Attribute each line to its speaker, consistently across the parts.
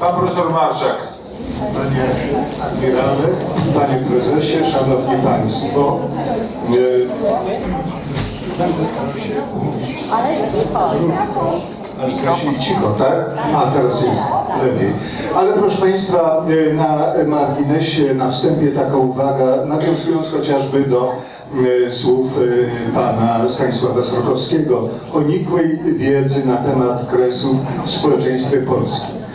Speaker 1: Pan profesor Marszak.
Speaker 2: Panie admirale, panie prezesie, szanowni państwo. Będę starał się
Speaker 3: Ale cicho.
Speaker 2: Ale cicho, tak? A teraz jest lepiej. Ale proszę Państwa, e, na marginesie, na wstępie taka uwaga, nawiązując chociażby do e, słów e, pana Stanisława Srokowskiego o nikłej wiedzy na temat kresów w społeczeństwie polskim.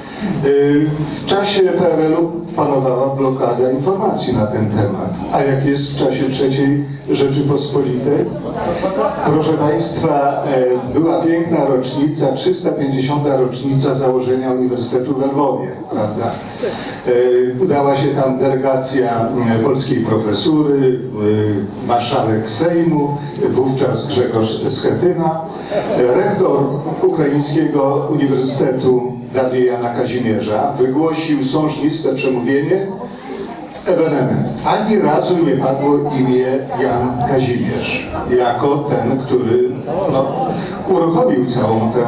Speaker 2: W czasie PRL-u panowała blokada informacji na ten temat. A jak jest w czasie III Rzeczypospolitej? Proszę Państwa, e, była piękna rocznica, 350. rocznica założenia Uniwersytetu w Lwowie, prawda? E, Udała się tam delegacja e, polskiej profesury, marszałek Sejmu, wówczas Grzegorz Schetyna, rektor Ukraińskiego Uniwersytetu dawniej Jana Kazimierza, wygłosił sążniste przemówienie, ewenement. Ani razu nie padło imię Jan Kazimierz, jako ten, który no, uruchomił całą tę,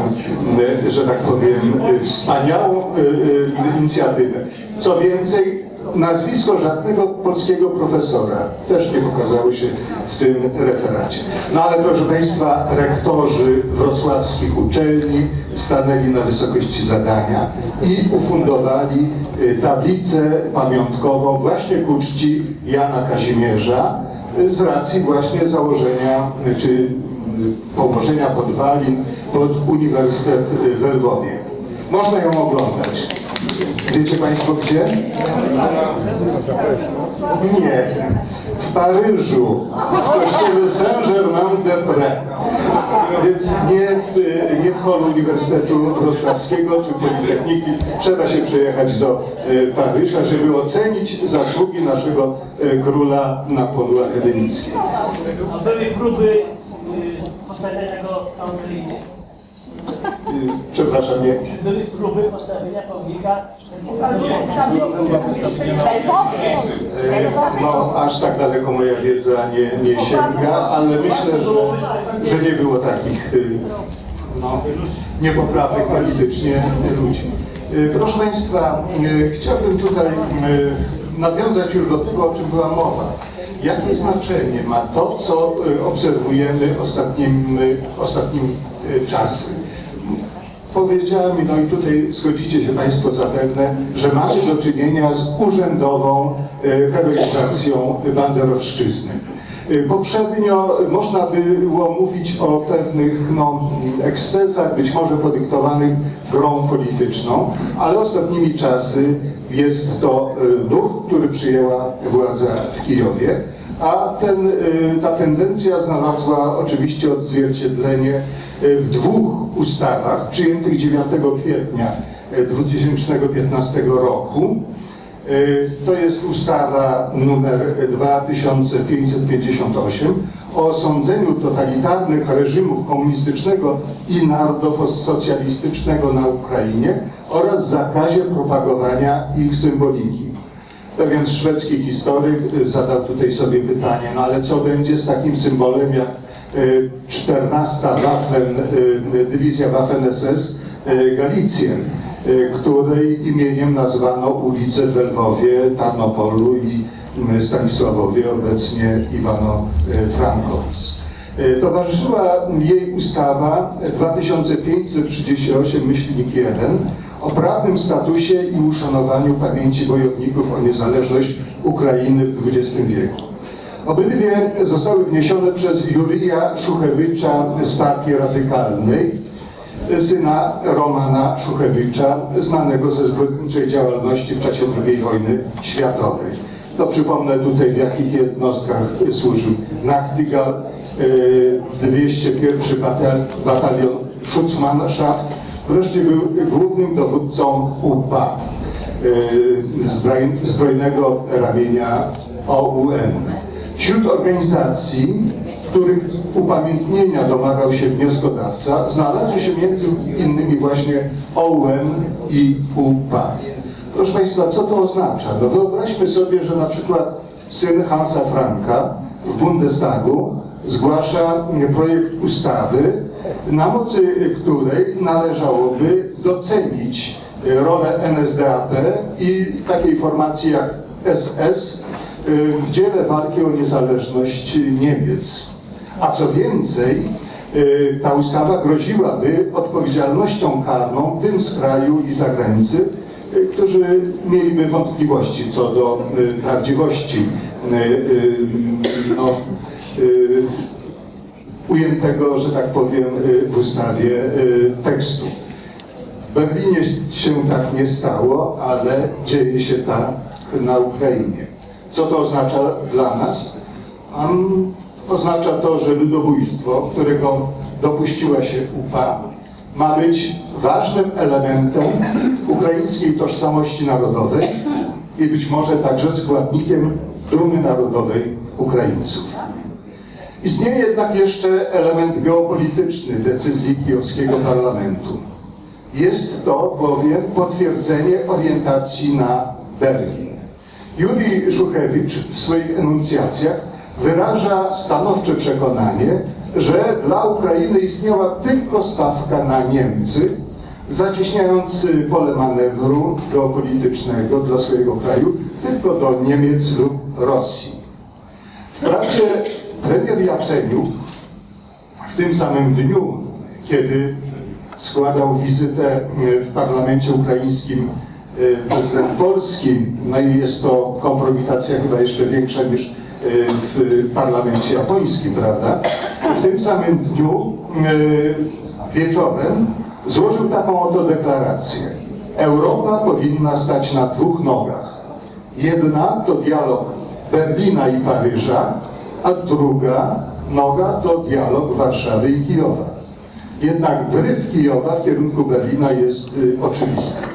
Speaker 2: e, że tak powiem, wspaniałą e, e, inicjatywę. Co więcej, nazwisko żadnego polskiego profesora też nie pokazało się w tym referacie. No ale proszę Państwa, rektorzy wrocławskich uczelni stanęli na wysokości zadania i ufundowali y, tablicę pamiątkową właśnie ku czci Jana Kazimierza y, z racji właśnie założenia y, czy położenia podwalin pod Uniwersytet w Lwowie. Można ją oglądać. Wiecie Państwo gdzie? Nie. W Paryżu, w kościele Saint-Germain-des-Prés. Więc nie w, nie w holu Uniwersytetu Wrocławskiego czy Politechniki. Trzeba się przejechać do e, Paryża, żeby ocenić zasługi naszego e, króla na polu akademickim.
Speaker 4: Były próby y, postawienia go na.
Speaker 2: Y, Przepraszam, nie.
Speaker 4: Były próby postawienia pomnika
Speaker 2: No, aż tak daleko moja wiedza nie, nie sięga, ale myślę, że, że nie było takich y, no, niepoprawnych politycznie ludzi. Y, Proszę Państwa, y, chciałbym tutaj nawiązać już do tego, o czym była mowa. Jakie znaczenie ma to, co obserwujemy ostatnimi, ostatnimi y, czasy? Powiedziałem, no i tutaj zgodzicie się Państwo zapewne, że mamy do czynienia z urzędową e, heroizacją banderowszczyzny. E, Poprzednio można było mówić o pewnych no, ekscesach, być może podyktowanych grą polityczną, ale ostatnimi czasy jest to e, duch, który przyjęła władza w Kijowie, a ten, ta tendencja znalazła oczywiście odzwierciedlenie w dwóch ustawach przyjętych 9 kwietnia y, 2015 roku. Y, To jest ustawa numer 2558 o osądzeniu totalitarnych reżimów komunistycznego i narodowo-socjalistycznego na Ukrainie oraz zakazie propagowania ich symboliki. Pewien szwedzki historyk zadał tutaj sobie pytanie, no ale co będzie z takim symbolem jak 14 Waffen, y, dywizja Waffen-SS y, Galicjen, y, której imieniem nazwano ulicę w Lwowie, Tarnopolu i y, Stanisławowie, obecnie Iwano-Frankowsk. Y, Towarzyszyła jej ustawa 2538 myślnik 1 o prawnym statusie i uszanowaniu pamięci bojowników o niezależność Ukrainy w XX wieku. Obydwie zostały wniesione przez Jurija Szuchewicza z Partii Radykalnej, syna Romana Szuchewicza, znanego ze zbrodniczej działalności w czasie II wojny światowej. No przypomnę tutaj w jakich jednostkach służył Nachtigal, e, 201 batal, batalion Schutzmannschaft, wreszcie był głównym dowódcą UPA, e, zbroj- zbrojnego ramienia OUN. Wśród organizacji, których upamiętnienia domagał się wnioskodawca, znalazły się między innymi właśnie OUN i UPA. Proszę Państwa, co to oznacza? No wyobraźmy sobie, że na przykład syn Hansa Franka w Bundestagu zgłasza projekt ustawy, na mocy której należałoby docenić rolę NSDAP i takiej formacji jak SS w dziele walki o niezależność Niemiec. A co więcej, y, ta ustawa groziłaby odpowiedzialnością karną tym z kraju i zagranicy, y, którzy mieliby wątpliwości co do y, prawdziwości y, y, no, y, ujętego, że tak powiem, y, w ustawie y, tekstu. W Berlinie się tak nie stało, ale dzieje się tak na Ukrainie. Co to oznacza dla nas? Um, oznacza to, że ludobójstwo, którego dopuściła się UPA, ma być ważnym elementem ukraińskiej tożsamości narodowej i być może także składnikiem dumy narodowej Ukraińców. Istnieje jednak jeszcze element geopolityczny decyzji kijowskiego parlamentu. Jest to bowiem potwierdzenie orientacji na Berlin. Juri Żuchewicz w swoich enuncjacjach wyraża stanowcze przekonanie, że dla Ukrainy istniała tylko stawka na Niemcy, zacieśniając pole manewru geopolitycznego dla swojego kraju tylko do Niemiec lub Rosji. Wprawdzie premier Jaceniuk w tym samym dniu, kiedy składał wizytę w parlamencie ukraińskim prezydent Polski, no i jest to kompromitacja chyba jeszcze większa niż e, w parlamencie japońskim, prawda? W tym samym dniu e, wieczorem złożył taką oto deklarację. Europa powinna stać na dwóch nogach. Jedna to dialog Berlina i Paryża, a druga noga to dialog Warszawy i Kijowa. Jednak dryf Kijowa w kierunku Berlina jest y, oczywisty.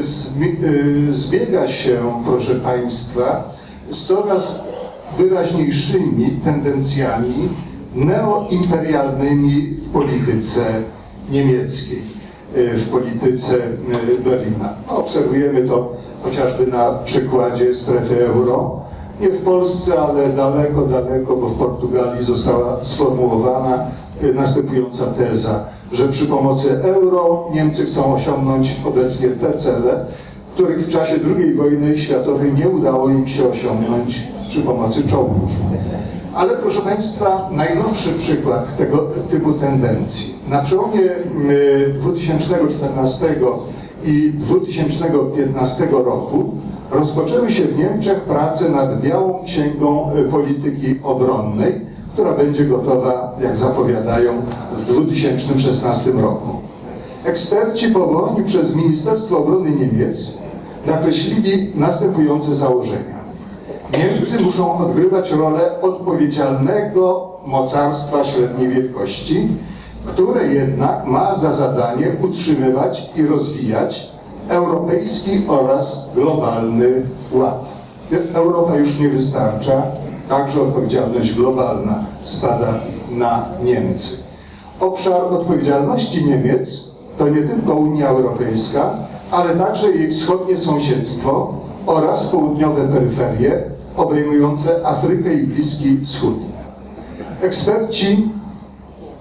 Speaker 2: Zmi- y, zbiega się, proszę Państwa, z coraz wyraźniejszymi tendencjami neoimperialnymi w polityce niemieckiej, y, w polityce y, Berlina. Obserwujemy to chociażby na przykładzie strefy euro. Nie w Polsce, ale daleko, daleko, bo w Portugalii została sformułowana y, następująca teza, że przy pomocy euro Niemcy chcą osiągnąć obecnie te cele, których w czasie II wojny światowej nie udało im się osiągnąć przy pomocy czołgów. Ale proszę Państwa, najnowszy przykład tego typu tendencji. Na przełomie y, 2014 i 2015 roku rozpoczęły się w Niemczech prace nad Białą Księgą y, Polityki Obronnej, która będzie gotowa, jak zapowiadają, w 2016 roku. Eksperci powołani przez Ministerstwo Obrony Niemiec nakreślili następujące założenia. Niemcy muszą odgrywać rolę odpowiedzialnego mocarstwa średniej wielkości, które jednak ma za zadanie utrzymywać i rozwijać europejski oraz globalny ład. Europa już nie wystarcza, także odpowiedzialność globalna spada na Niemcy. Obszar odpowiedzialności Niemiec to nie tylko Unia Europejska, ale także jej wschodnie sąsiedztwo oraz południowe peryferie obejmujące Afrykę i Bliski Wschód. Eksperci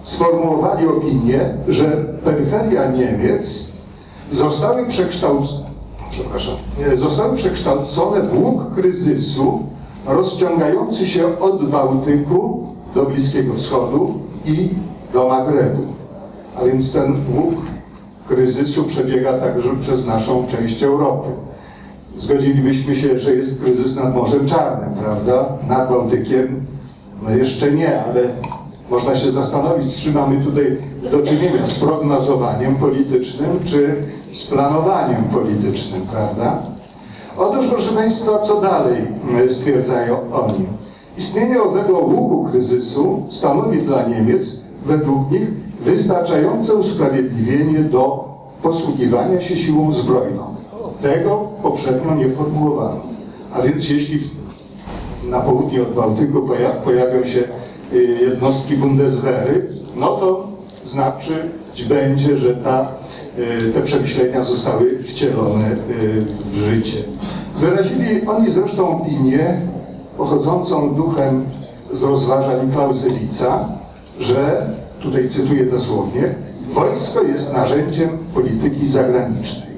Speaker 2: sformułowali opinię, że peryferia Niemiec zostały nie, zostały przekształcone w łuk kryzysu rozciągający się od Bałtyku do Bliskiego Wschodu i do Magrebu. A więc ten łuk kryzysu przebiega także przez naszą część Europy. Zgodzilibyśmy się, że jest kryzys nad Morzem Czarnym, prawda? Nad Bałtykiem no jeszcze nie, ale można się zastanowić, czy mamy tutaj do czynienia z prognozowaniem politycznym, czy z planowaniem politycznym, prawda? Otóż, proszę Państwa, co dalej mm, stwierdzają oni? Istnienie owego łuku kryzysu stanowi dla Niemiec, według nich, wystarczające usprawiedliwienie do posługiwania się siłą zbrojną. Tego poprzednio nie formułowano. A więc jeśli na południe od Bałtyku poja- pojawią się y, jednostki Bundeswehry, no to znaczyć będzie, że ta, te przemyślenia zostały wcielone y, w życie. Wyrazili oni zresztą opinię pochodzącą duchem z rozważań Clausewitza, że, tutaj cytuję dosłownie, wojsko jest narzędziem polityki zagranicznej.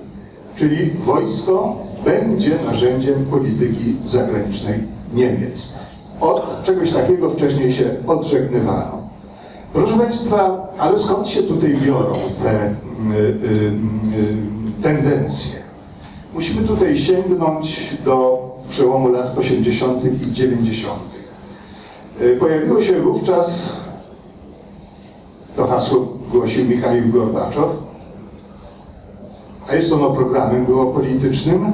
Speaker 2: Czyli wojsko będzie narzędziem polityki zagranicznej Niemiec. Od czegoś takiego wcześniej się odżegnywano. Proszę Państwa, ale skąd się tutaj biorą te y, y, y, tendencje? Musimy tutaj sięgnąć do przełomu lat 80. i 90. Y, Pojawiło się wówczas, to hasło głosił Michał Gorbaczow, a jest ono programem geopolitycznym.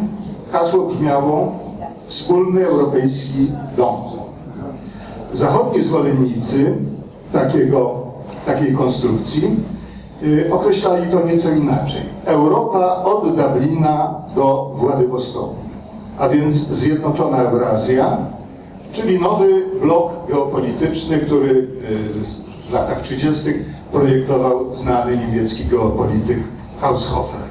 Speaker 2: Hasło brzmiało Wspólny Europejski Dom. Zachodni zwolennicy takiego, takiej konstrukcji y, określali to nieco inaczej. Europa od Dublina do Władywostoku, a więc Zjednoczona Eurazja, czyli nowy blok geopolityczny, który y, w latach 30. projektował znany niemiecki geopolityk Haushofer.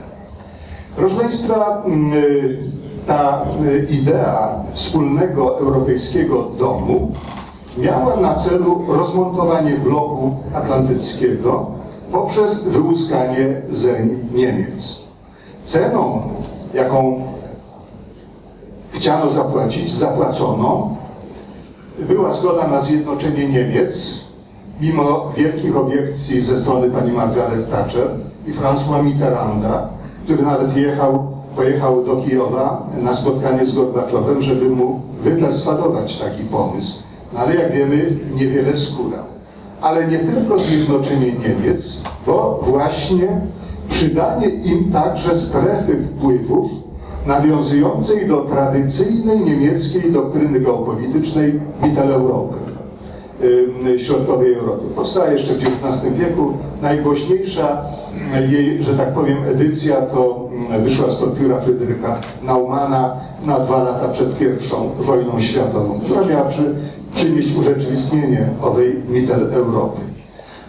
Speaker 2: Proszę Państwa, y, ta idea wspólnego europejskiego domu miała na celu rozmontowanie bloku atlantyckiego poprzez wyłuskanie zeń Niemiec. Ceną, jaką chciano zapłacić, zapłacono, była zgoda na zjednoczenie Niemiec, mimo wielkich obiekcji ze strony pani Margaret Thatcher i François Mitterranda, który nawet jechał, pojechał do Kijowa na spotkanie z Gorbaczowem, żeby mu wyperswadować taki pomysł. Ale jak wiemy, niewiele wskórał. Ale nie tylko zjednoczenie Niemiec, bo właśnie przydanie im także strefy wpływów nawiązującej do tradycyjnej niemieckiej doktryny geopolitycznej Mitteleuropy środkowej Europy. Powstała jeszcze w XIX wieku. Najgłośniejsza jej, że tak powiem, edycja to mm, wyszła spod pióra Fryderyka Naumana na dwa lata przed pierwszą wojną światową, która miała przy, przynieść urzeczywistnienie owej Mitteleuropy.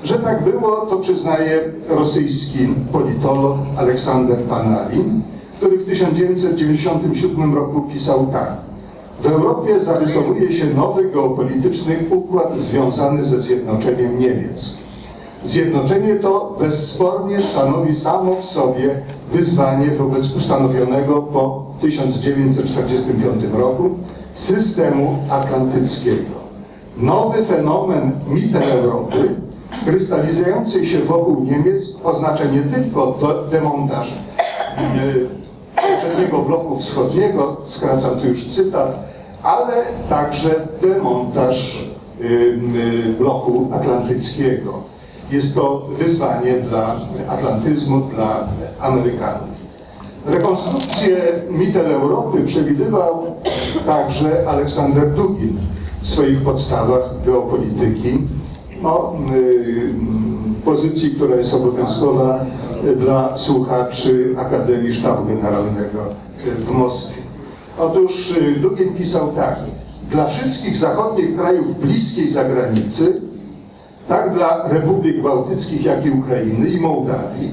Speaker 2: Że tak było, to przyznaje rosyjski politolog Aleksander Panarin, który w 1997 roku pisał tak. W Europie zarysowuje się nowy geopolityczny układ związany ze zjednoczeniem Niemiec. Zjednoczenie to bezspornie stanowi samo w sobie wyzwanie wobec ustanowionego po 1945 roku systemu atlantyckiego. Nowy fenomen Mitteleuropy, krystalizujący się wokół Niemiec, oznacza nie tylko demontaż poprzedniego bloku wschodniego, skracam tu już cytat, ale także demontaż y, y, bloku atlantyckiego. Jest to wyzwanie dla atlantyzmu, dla Amerykanów. Rekonstrukcję Mitteleuropy przewidywał także Aleksander Dugin w swoich podstawach geopolityki, no, y, pozycji, która jest obowiązkowa dla słuchaczy Akademii Sztabu Generalnego w Moskwie. Otóż y, Dugin pisał tak. Dla wszystkich zachodnich krajów bliskiej zagranicy, tak dla republik bałtyckich, jak i Ukrainy i Mołdawii,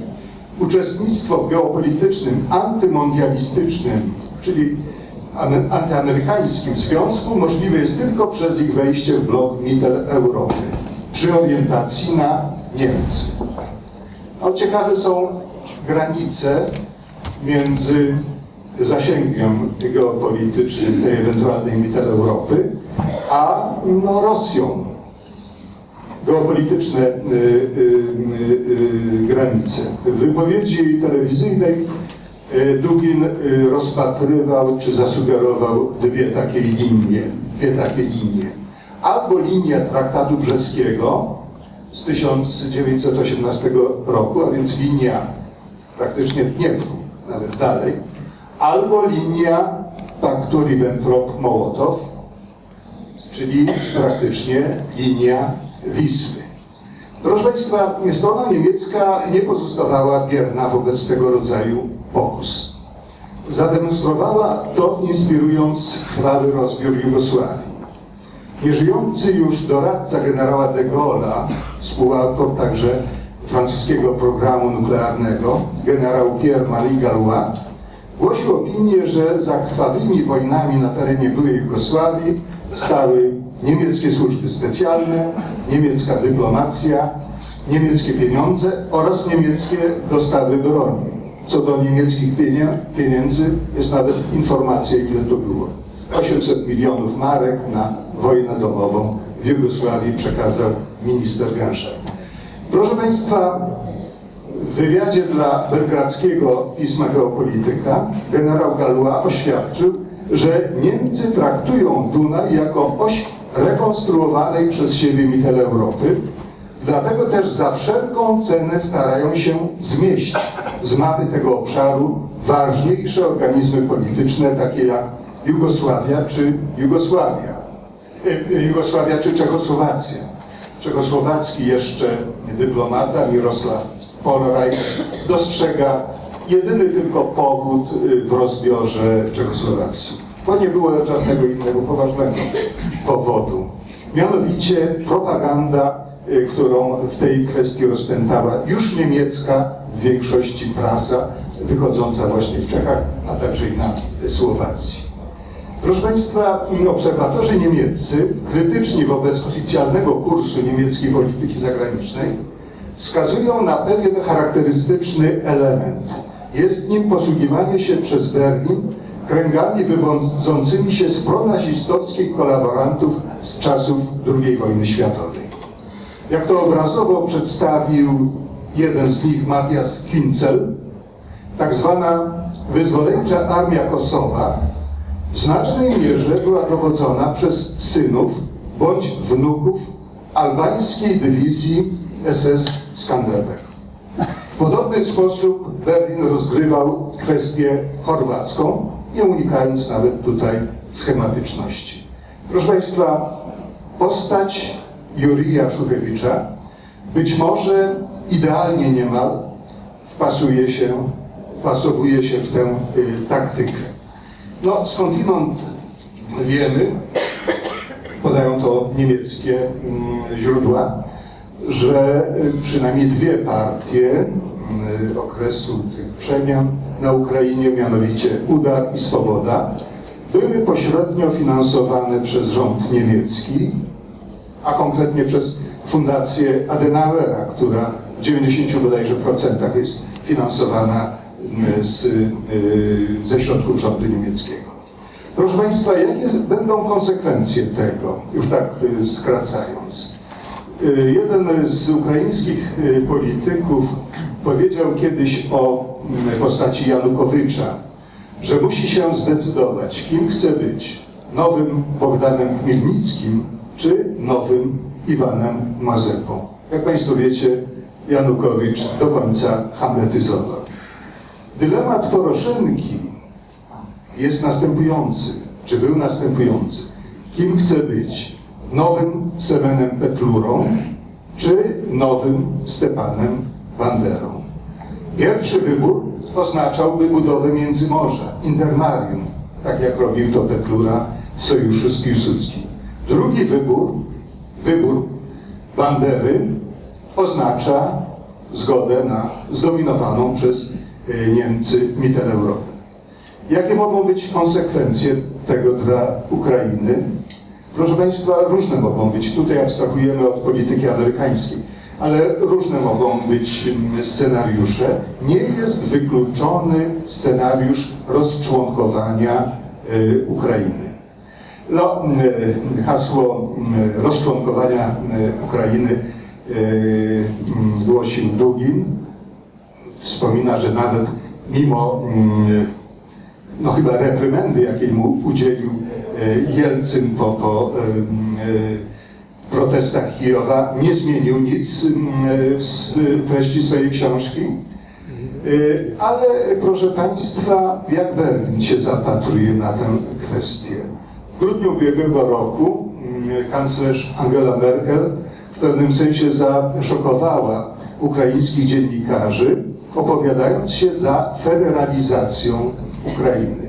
Speaker 2: uczestnictwo w geopolitycznym, antymondialistycznym, czyli ame- antyamerykańskim związku możliwe jest tylko przez ich wejście w blok Mitteleuropy przy orientacji na Niemcy. No, ciekawe są granice między zasięgiem geopolitycznym tej ewentualnej Mitteleuropy, a no, Rosją. Geopolityczne y, y, y, y, granice. W wypowiedzi telewizyjnej y, Dugin y, rozpatrywał czy zasugerował dwie takie linie. Dwie takie linie. Albo linia traktatu brzeskiego, z 1918 roku, a więc linia praktycznie Dniepru, nawet dalej, albo linia paktu Ribbentrop-Mołotow, czyli praktycznie linia Wisły. Proszę Państwa, strona niemiecka nie pozostawała bierna wobec tego rodzaju pokus. Zademonstrowała to inspirując krwawy rozbiór Jugosławii. Nieżyjący już doradca generała de Gaulle'a, współautor także francuskiego programu nuklearnego, generał Pierre-Marie Gallois, głosił opinię, że za krwawymi wojnami na terenie byłej Jugosławii stały niemieckie służby specjalne, niemiecka dyplomacja niemieckie pieniądze oraz niemieckie dostawy broni. Co do niemieckich pieniędzy jest nawet informacja, ile to było. 800 milionów marek na wojnę domową w Jugosławii przekazał minister Gęszek. Proszę Państwa, w wywiadzie dla belgradzkiego pisma Geopolityka generał Galua oświadczył, że Niemcy traktują Dunaj jako oś rekonstruowanej przez siebie Mitteleuropy, dlatego też za wszelką cenę starają się zmieść z mapy tego obszaru ważniejsze organizmy polityczne, takie jak Jugosławia czy Jugosławia, e, e, Jugosławia czy Czechosłowacja. Czechosłowacki jeszcze dyplomata Mirosław Polraj dostrzega jedyny tylko powód y, w rozbiorze Czechosłowacji. Bo nie było żadnego innego poważnego powodu. Mianowicie propaganda, którą w tej kwestii rozpętała już niemiecka w większości prasa wychodząca właśnie w Czechach, a także i na Słowacji. Proszę Państwa, obserwatorzy niemieccy, krytyczni wobec oficjalnego kursu niemieckiej polityki zagranicznej, wskazują na pewien charakterystyczny element. Jest nim posługiwanie się przez Berlin kręgami wywodzącymi się z pronazistowskich kolaborantów z czasów II wojny światowej. Jak to obrazowo przedstawił jeden z nich, Matthias Kinzel, tak zwana wyzwoleńcza armia Kosowa w znacznej mierze była dowodzona przez synów bądź wnuków albańskiej dywizji SS Skanderbeg. W podobny sposób Berlin rozgrywał kwestię chorwacką, nie unikając nawet tutaj schematyczności. Proszę Państwa, postać Jurija Szuchewicza być może idealnie niemal wpasuje się, wpasowuje się w tę y, taktykę. No, skądinąd wiemy, podają to niemieckie mm, źródła, że y, przynajmniej dwie partie y, okresu tych przemian na Ukrainie, mianowicie Udar i Swoboda, były pośrednio finansowane przez rząd niemiecki, a konkretnie przez Fundację Adenauera, która w 90 bodajże procentach jest finansowana z, y, ze środków rządu niemieckiego. Proszę Państwa, jakie będą konsekwencje tego, już tak y, skracając? Jeden z ukraińskich polityków powiedział kiedyś o postaci Janukowycza, że musi się zdecydować, kim chce być. Nowym Bogdanem Chmielnickim czy nowym Iwanem Mazepą. Jak Państwo wiecie, Janukowicz do końca hamletyzował. Dylemat Poroszenki jest następujący, czy był następujący. Kim chce być? Nowym Semenem Petlurą, czy nowym Stepanem Banderą? Pierwszy wybór oznaczałby budowę Międzymorza, Intermarium, tak jak robił to Petlura w sojuszu z Piłsudskim. Drugi wybór, wybór Bandery, oznacza zgodę na zdominowaną przez Niemcy Mitteleuropę. Jakie mogą być konsekwencje tego dla Ukrainy? Proszę Państwa, różne mogą być. Tutaj abstrahujemy od polityki amerykańskiej, ale różne mogą być mm, scenariusze. Nie jest wykluczony scenariusz rozczłonkowania y, Ukrainy. No, y, hasło y, rozczłonkowania y, Ukrainy y, y, głosił Dugin. Wspomina, że nawet mimo y, no chyba reprymendy, jakiej mu udzielił e, Jelcyn po, po e, e, protestach Kijowa, nie zmienił nic m, w treści swojej książki. Ale proszę Państwa, jak Berlin się zapatruje na tę kwestię? W grudniu ubiegłego roku m, kanclerz Angela Merkel w pewnym sensie zaszokowała ukraińskich dziennikarzy, opowiadając się za federalizacją Ukrainy.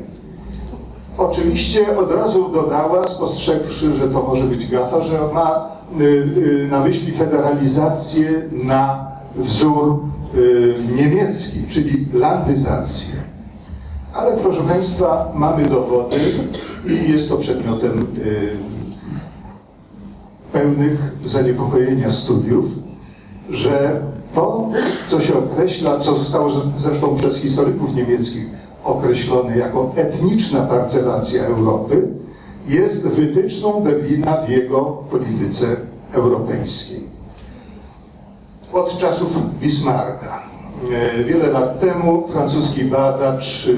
Speaker 2: Oczywiście od razu dodała, spostrzegłszy, że to może być gafa, że ma y, y, na myśli federalizację na wzór y, niemiecki, czyli landyzację. Ale proszę Państwa, mamy dowody i jest to przedmiotem pełnych zaniepokojenia studiów, że to, co się określa, co zostało zresztą przez historyków niemieckich określone jako etniczna parcelacja Europy, jest wytyczną Berlina w jego polityce europejskiej. Od czasów Bismarcka. E, Wiele lat temu francuski badacz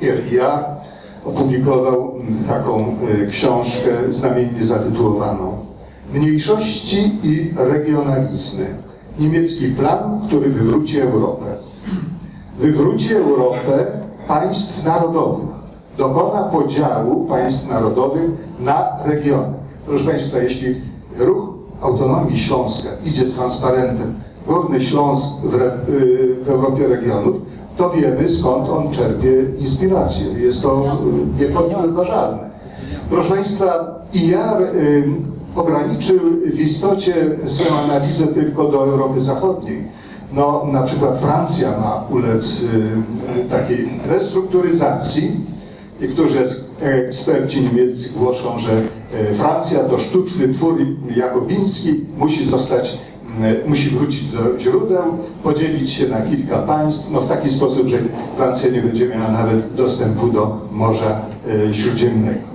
Speaker 2: Pierre Ia opublikował taką e, książkę znamiennie zatytułowaną Mniejszości i regionalizmy. Niemiecki plan, który wywróci Europę. Wywróci Europę państw narodowych. Dokona podziału państw narodowych na regiony. Proszę Państwa, jeśli ruch autonomii Śląska idzie z transparentem Górny Śląsk w, re, y, w Europie regionów, to wiemy skąd on czerpie inspirację. Jest to y, niepodważalne. Proszę Państwa, IAR y, ograniczył w istocie swoją analizę tylko do Europy Zachodniej. No, na przykład Francja ma ulec y, takiej restrukturyzacji. Niektórzy eksperci niemieccy głoszą, że y, Francja to sztuczny twór jakobiński, musi zostać, y, musi wrócić do źródeł, podzielić się na kilka państw, no w taki sposób, że Francja nie będzie miała nawet dostępu do Morza y, Śródziemnego.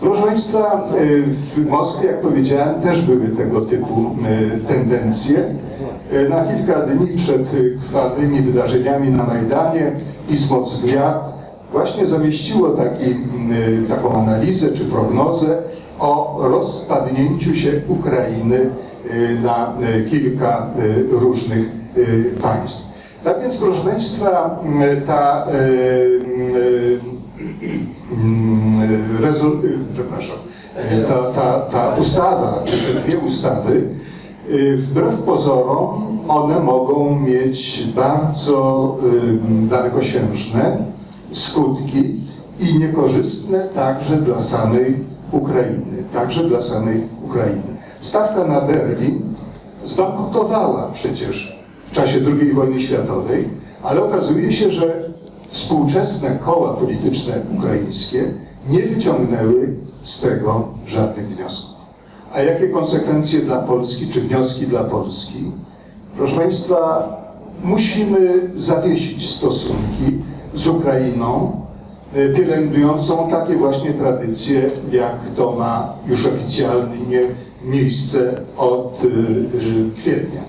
Speaker 2: Proszę Państwa, y, w Moskwie, jak powiedziałem, też były tego typu y, tendencje. Y, Na kilka dni przed krwawymi wydarzeniami na Majdanie pismo Wzgliad właśnie zamieściło taki, taką analizę czy prognozę o rozpadnięciu się Ukrainy na kilka różnych państw. Tak więc, proszę Państwa, ta rezol- y, przepraszam, ta, ta, ta ustawa, czy te dwie ustawy, y, wbrew pozorom, one mogą mieć bardzo dalekosiężne skutki i niekorzystne także dla samej Ukrainy, także dla samej Ukrainy. Stawka na Berlin zbankrutowała przecież w czasie II wojny światowej, ale okazuje się, że współczesne koła polityczne ukraińskie nie wyciągnęły z tego żadnych wniosków. A jakie konsekwencje dla Polski, czy wnioski dla Polski? Proszę Państwa, musimy zawiesić stosunki z Ukrainą, y, pielęgnującą takie właśnie tradycje, jak to ma już oficjalnie miejsce od y, y, kwietnia.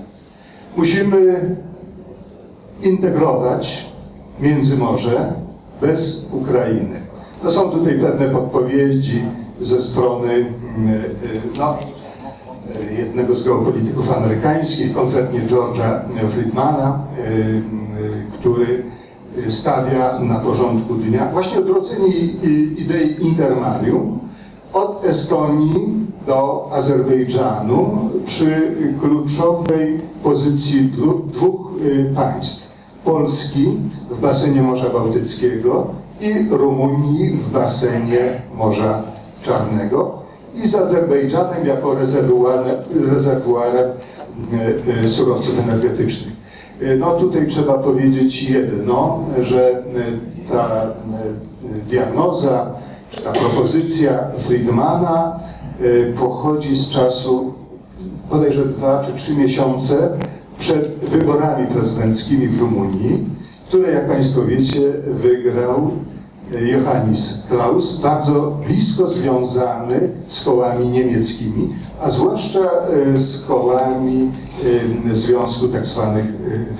Speaker 2: Musimy integrować Międzymorze bez Ukrainy. To są tutaj pewne podpowiedzi ze strony mm, y, no, y, jednego z geopolityków amerykańskich, konkretnie George'a Friedmana, y, y, który stawia na porządku dnia właśnie odrodzenie i- idei intermarium od Estonii do Azerbejdżanu przy kluczowej pozycji dwóch państw. Polski w basenie Morza Bałtyckiego i Rumunii w basenie Morza Czarnego i z Azerbejdżanem jako rezerwuarem, y, y, surowców energetycznych. Y, No tutaj trzeba powiedzieć jedno, że ta diagnoza, czy ta propozycja Friedmana pochodzi z czasu bodajże dwa czy trzy miesiące przed wyborami prezydenckimi w Rumunii, które jak Państwo wiecie wygrał e, Johannes Klaus, bardzo blisko związany z kołami niemieckimi, a zwłaszcza e, z kołami e, Związku tak zwanych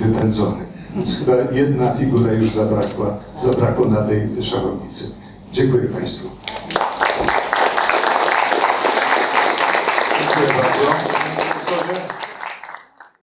Speaker 2: wypędzonych. Więc chyba jedna figura już zabrakła, zabrakło na tej szachownicy. Dziękuję Państwu. Dziękuję bardzo.